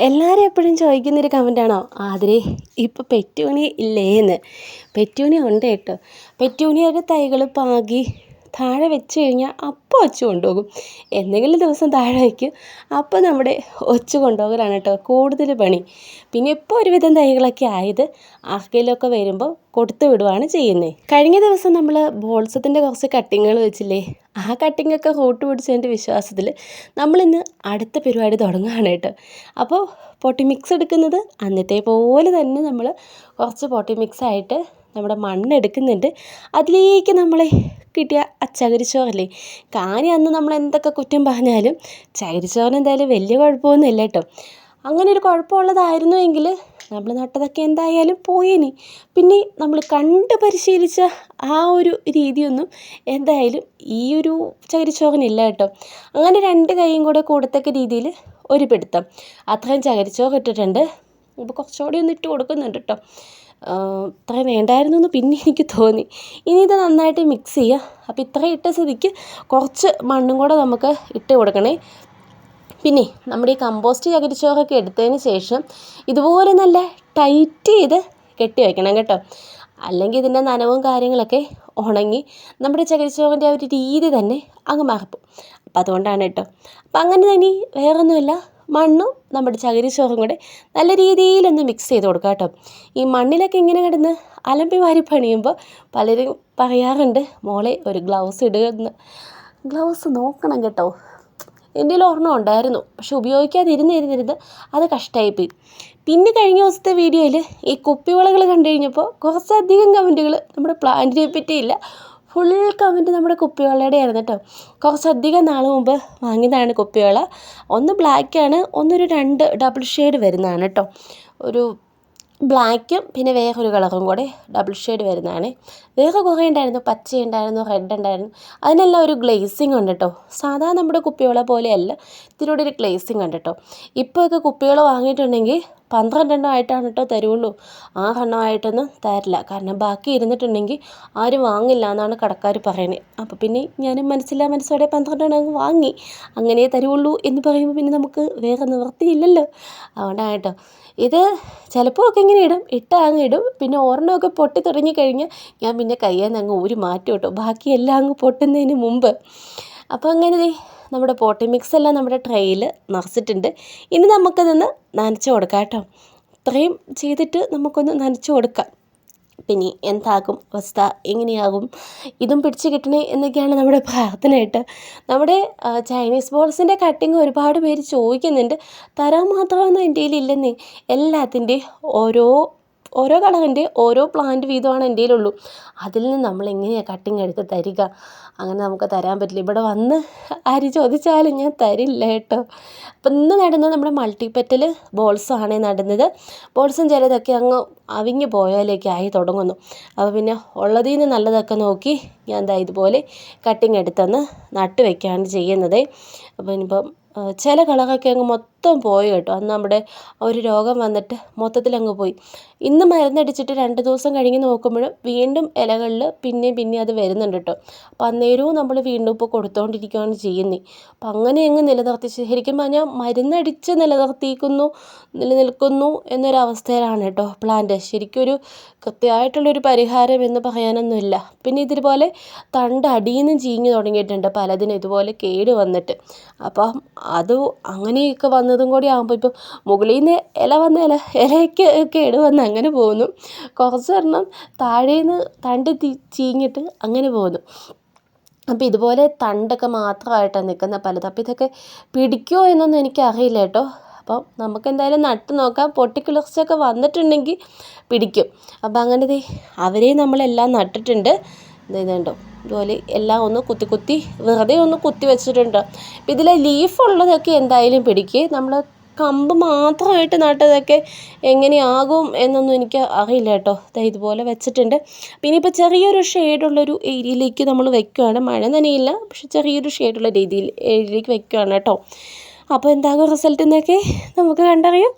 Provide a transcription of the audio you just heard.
എല്ലാവരും എപ്പോഴും ചോദിക്കുന്നൊരു കമന്റാണോ? ആതിരെ ഇപ്പോൾ പെറ്റൂണി ഇല്ലേ എന്ന് പെറ്റൂണി ഉണ്ട് കേട്ടോ. പെറ്റൂണിയുടെ തൈകൾ പാകി താഴെ വെച്ച് കഴിഞ്ഞാൽ അപ്പോൾ ഒച്ച കൊണ്ടുപോകും. എന്തെങ്കിലും ദിവസം താഴെ വയ്ക്കും അപ്പോൾ നമ്മുടെ ഒച്ച കൊണ്ടുപോകലാണ് കേട്ടോ കൂടുതൽ പണി. പിന്നെ ഇപ്പോൾ ഒരുവിധം തൈകളൊക്കെ ആയത് ആർക്കെങ്കിലുമൊക്കെ വരുമ്പോൾ കൊടുത്തു വിടുവാണ് ചെയ്യുന്നത്. കഴിഞ്ഞ ദിവസം നമ്മൾ ബോൾസത്തിന്റെ കുറച്ച് കട്ടിങ്ങുകൾ വെച്ചില്ലേ ആ കട്ടിങ്ങൊക്കെ കൂട്ട് പിടിച്ചതിന്റെ വിശ്വാസത്തിൽ നമ്മളിന്ന് അടുത്ത പരിപാടി തുടങ്ങുകയാണ് കേട്ടോ. അപ്പോൾ പൊട്ടി മിക്സ് എടുക്കുന്നത് അന്നത്തെ പോലെ തന്നെ നമ്മൾ കുറച്ച് പൊട്ടി മിക്സ് ആയിട്ട് നമ്മുടെ മണ്ണെടുക്കുന്നുണ്ട് അതിലേക്ക് നമ്മളെ കിട്ടിയ ചകിരിച്ചോറല്ലേ കാനി അന്ന് നമ്മൾ എന്തൊക്കെ കുറ്റം പറഞ്ഞാലും ചകിരിച്ചോറിന് എന്തായാലും വലിയ കുഴപ്പമൊന്നുമില്ല കേട്ടോ. അങ്ങനെ ഒരു കുഴപ്പമുള്ളതായിരുന്നു എങ്കിൽ നമ്മൾ നട്ടതൊക്കെ എന്തായാലും പോയേനെ പിന്നെ നമ്മൾ കണ്ട് പരിശീലിച്ച ആ ഒരു രീതിയൊന്നും എന്തായാലും ഈ ഒരു ചകിരിച്ചോറിനില്ല കേട്ടോ. അങ്ങനെ രണ്ട് കൈയും കൂടെ കൂടത്തക്ക രീതിയിൽ ഒരു പിടുത്തം അത്രയും ചകിരിച്ചോറ് ഇട്ടിട്ടുണ്ട്. ഇപ്പോൾ കുറച്ചുകൂടി ഒന്ന് ഇട്ട് കൊടുക്കുന്നുണ്ട് കേട്ടോ. ഇത്രയും വേണ്ടായിരുന്നു എന്ന് പിന്നെ എനിക്ക് തോന്നി. ഇനി ഇത് നന്നായിട്ട് മിക്സ് ചെയ്യുക അപ്പോൾ ഇത്രയും ഇട്ട സ്ഥിതിക്ക് കുറച്ച് മണ്ണും കൂടെ നമുക്ക് ഇട്ട് കൊടുക്കണേ. പിന്നെ നമ്മുടെ ഈ കമ്പോസ്റ്റ് ചകിരിച്ചോറൊക്കെ എടുത്തതിന് ശേഷം ഇതുപോലെ നല്ല ടൈറ്റ് ചെയ്ത് കെട്ടി വയ്ക്കണം കേട്ടോ. അല്ലെങ്കിൽ ഇതിന്റെ നനവും കാര്യങ്ങളൊക്കെ ഉണങ്ങി നമ്മുടെ ചകിരിച്ചോറിന്റെ ആ ഒരു രീതി തന്നെ അങ്ങ് മാറിപ്പോവും അപ്പോൾ അതുകൊണ്ടാണ് കേട്ടോ. അപ്പം അങ്ങനെ തന്നെ വേറൊന്നുമില്ല. മണ്ണും നമ്മുടെ ചകിരിച്ചോറും കൂടെ നല്ല രീതിയിലൊന്ന് മിക്സ് ചെയ്ത് കൊടുക്കുക കേട്ടോ. ഈ മണ്ണിലൊക്കെ ഇങ്ങനെ കിടന്ന് അലമ്പി വാരി പണിയുമ്പോൾ പലരും പറയാറുണ്ട് മോളെ ഒരു ഗ്ലൗസ് ഇടുക ഗ്ലൗസ് നോക്കണം കേട്ടോ. എന്റെ ഒരെണ്ണം ഉണ്ടായിരുന്നു പക്ഷെ ഉപയോഗിക്കാതെ ഇരുന്നിരുന്ന് അത് കഷ്ടമായിപ്പോയി പിന്നെ കഴിഞ്ഞ ദിവസത്തെ വീഡിയോയിൽ ഈ കുപ്പിവളകൾ കണ്ടു കഴിഞ്ഞപ്പോൾ കുറച്ചധികം കമന്റുകൾ നമ്മുടെ പ്ലാന്റിനെ പറ്റിയില്ല ഫുൾ കമന്റ് നമ്മുടെ കുപ്പിവെള്ളയുടെ ആയിരുന്നു കേട്ടോ. കുറച്ചധികം നാൾ മുമ്പ് വാങ്ങിയതാണ് കുപ്പിവെള്ള. ഒന്ന് ബ്ലാക്കാണ് ഒന്നൊരു രണ്ട് ഡബിൾ ഷെയ്ഡ് വരുന്നതാണ് കേട്ടോ. ഒരു ബ്ലാക്കും പിന്നെ വേറൊരു കളറും കൂടെ ഡബിൾ ഷെയ്ഡ് വരുന്നതാണ്. വേറെ കുറേ ഉണ്ടായിരുന്നു പച്ച ഉണ്ടായിരുന്നു റെഡ് ഉണ്ടായിരുന്നു. അതിനെല്ലാം ഒരു ഗ്ലേസിങ് ഉണ്ട് കേട്ടോ. സാധാ നമ്മുടെ കുപ്പിവെള്ള പോലെയല്ല ഇതിലൂടെ ഒരു ഗ്ലേസിങ് ഉണ്ട് കേട്ടോ. ഇപ്പോഴൊക്കെ കുപ്പികൾ വാങ്ങിയിട്ടുണ്ടെങ്കിൽ പന്ത്രണ്ടെണ്ണം ആയിട്ടാണ് കേട്ടോ തരുള്ളൂ. ആറെണ്ണമായിട്ടൊന്നും തരില്ല. കാരണം ബാക്കി ഇരുന്നിട്ടുണ്ടെങ്കിൽ ആരും വാങ്ങില്ല എന്നാണ് കടക്കാർ പറയുന്നത്. അപ്പോൾ പിന്നെ ഞാൻ മനസ്സിലാ മനസ്സോടെ പന്ത്രണ്ടെണ്ണം അങ്ങ് വാങ്ങി. അങ്ങനെ തരുള്ളൂ എന്ന് പറയുമ്പോൾ പിന്നെ നമുക്ക് വേറെ നിവൃത്തിയില്ലല്ലോ. അതുകൊണ്ടാണ് കേട്ടോ. ഇത് ചിലപ്പോൾ ഒക്കെ ഇങ്ങനെ ഇടും. ഇട്ട അങ്ങ് ഇടും. പിന്നെ ഒരെണ്ണമൊക്കെ പൊട്ടി തുടങ്ങി കഴിഞ്ഞാൽ ഞാൻ പിന്നെ കയ്യിൽ നിന്ന് അങ്ങ് ഊരി മാറ്റും കേട്ടോ. ബാക്കിയെല്ലാം അങ്ങ് പൊട്ടുന്നതിന് മുമ്പ്. അപ്പോൾ അങ്ങനെ നമ്മുടെ പോട്ടി മിക്സ് എല്ലാം നമ്മുടെ ട്രെയിൽ നിറച്ചിട്ടുണ്ട്. ഇനി നമുക്കതൊന്ന് നനച്ച് കൊടുക്കാം കേട്ടോ. ഇത്രയും ചെയ്തിട്ട് നമുക്കൊന്ന് നനച്ച് കൊടുക്കാം. പിന്നെ എന്താകും? അവസ്ഥ എങ്ങനെയാകും? ഇതും പിടിച്ച് കിട്ടണേ എന്നൊക്കെയാണ് നമ്മുടെ പ്രാർത്ഥന കേട്ടോ. നമ്മുടെ ചൈനീസ് ബോൾസിന്റെ കട്ടിങ് ഒരുപാട് പേര് ചോദിക്കുന്നുണ്ട്. തരാൻ മാത്രമൊന്നും എന്റെ കയ്യിലില്ലെന്നേ എല്ലാത്തിന്റെയും ഓരോ ഓരോ കളറിന്റെ ഓരോ പ്ലാന്റ് വീതമാണ് എന്റെ കയ്യിലുള്ളൂ. അതിൽ നിന്ന് നമ്മൾ എങ്ങനെയാണ് കട്ടിങ് എടുത്ത് തരിക? അങ്ങനെ നമുക്ക് തരാൻ പറ്റില്ല. ഇവിടെ വന്ന് ആര് ചോദിച്ചാലും ഞാൻ തരില്ല കേട്ടോ. അപ്പം ഇന്ന് നടുന്നത് നമ്മുടെ മൾട്ടിപ്പറ്റൽ ബോൾസാണ് നടുന്നത്. ബോൾസും ചിലതൊക്കെ അങ്ങ് അവിഞ്ഞു പോയാലേക്ക് ആയി തുടങ്ങുന്നു. അപ്പോൾ പിന്നെ ഉള്ളതിൽ നിന്ന് നല്ലതൊക്കെ നോക്കി ഞാൻ ദാ ഇതുപോലെ കട്ടിങ് എടുത്തെന്ന് നട്ട് വയ്ക്കുകയാണ് ചെയ്യുന്നത്. അപ്പോൾ ഇനിയിപ്പം ചില കളറൊക്കെ അങ്ങ് മൊത്തം പോയി കേട്ടോ. അന്ന് നമ്മുടെ ഒരു രോഗം വന്നിട്ട് മൊത്തത്തിലങ്ങ് പോയി. ഇന്ന് മരുന്നടിച്ചിട്ട് രണ്ട് ദിവസം കഴിഞ്ഞ് നോക്കുമ്പോഴും വീണ്ടും ഇലകളിൽ പിന്നെയും പിന്നെയും അത് വരുന്നുണ്ട് കേട്ടോ. അപ്പം അന്നേരവും നമ്മൾ വീണ്ടും ഇപ്പോൾ കൊടുത്തുകൊണ്ടിരിക്കുകയാണ് ചെയ്യുന്നത് അപ്പം അങ്ങനെ അങ്ങ് നിലനിർത്തി. ശരിക്കും പറഞ്ഞാൽ മരുന്നടിച്ച് നിലനിർത്തിക്കുന്നു നിലനിൽക്കുന്നു എന്നൊരവസ്ഥയിലാണ് കേട്ടോ പ്ലാന്റ് ശരിക്കും ഒരു കൃത്യമായിട്ടുള്ളൊരു പരിഹാരം എന്ന് പറയാനൊന്നുമില്ല. പിന്നെ ഇതുപോലെ തണ്ട് അടിയിൽ നിന്ന് ചീഞ്ഞു തുടങ്ങിയിട്ടുണ്ട്. പലതിനും ഇതുപോലെ കേട് വന്നിട്ട്. അപ്പം അത് അങ്ങനെയൊക്കെ വന്നതും കൂടി ആകുമ്പോൾ ഇപ്പം മുകളിൽ നിന്ന് ഇല വന്ന ഇല ഇലയ്ക്ക് കേട് വന്ന് അങ്ങനെ പോകുന്നു. കുറച്ചെണ്ണം താഴേന്ന് തണ്ട് ചീഞ്ഞിട്ട് അങ്ങനെ പോകുന്നു. അപ്പം ഇതുപോലെ തണ്ടൊക്കെ മാത്രമായിട്ടാണ് നിൽക്കുന്നത് പലത്. അപ്പം ഇതൊക്കെ പിടിക്കുമോ എന്നൊന്നും എനിക്കറിയില്ല കേട്ടോ. അപ്പം നമുക്ക് എന്തായാലും നട്ട് നോക്കാം. പൊട്ടിക്കിളിർച്ചൊക്കെ വന്നിട്ടുണ്ടെങ്കിൽ പിടിക്കും. അപ്പം അങ്ങനെ അവരെയും നമ്മളെല്ലാം നട്ടിട്ടുണ്ട്. ഇതുണ്ടോ ഇതുപോലെ എല്ലാം ഒന്ന് കുത്തി കുത്തി വെറുതെ ഒന്ന് കുത്തി വെച്ചിട്ടുണ്ട്. ഇതിലെ ലീഫ് ഉള്ളതൊക്കെ എന്തായാലും പിടിക്കുക നമ്മൾ കമ്പ് മാത്രമായിട്ട് നട്ടതൊക്കെ എങ്ങനെയാകും എന്നൊന്നും എനിക്ക് അറിയില്ല കേട്ടോ. ഇതുപോലെ വെച്ചിട്ടുണ്ട്. പിന്നെ ഇപ്പോൾ ചെറിയൊരു ഷെയ്ഡുള്ളൊരു ഏരിയയിലേക്ക് നമ്മൾ വെക്കുകയാണ് മഴ നനയില്ല പക്ഷെ ചെറിയൊരു ഷെയ്ഡുള്ള രീതിയിൽ ഏരിയയിലേക്ക് വെക്കുകയാണ് കേട്ടോ. അപ്പോൾ എന്താകും റിസൾട്ട് എന്നൊക്കെ നമുക്ക് കണ്ടറിയാം.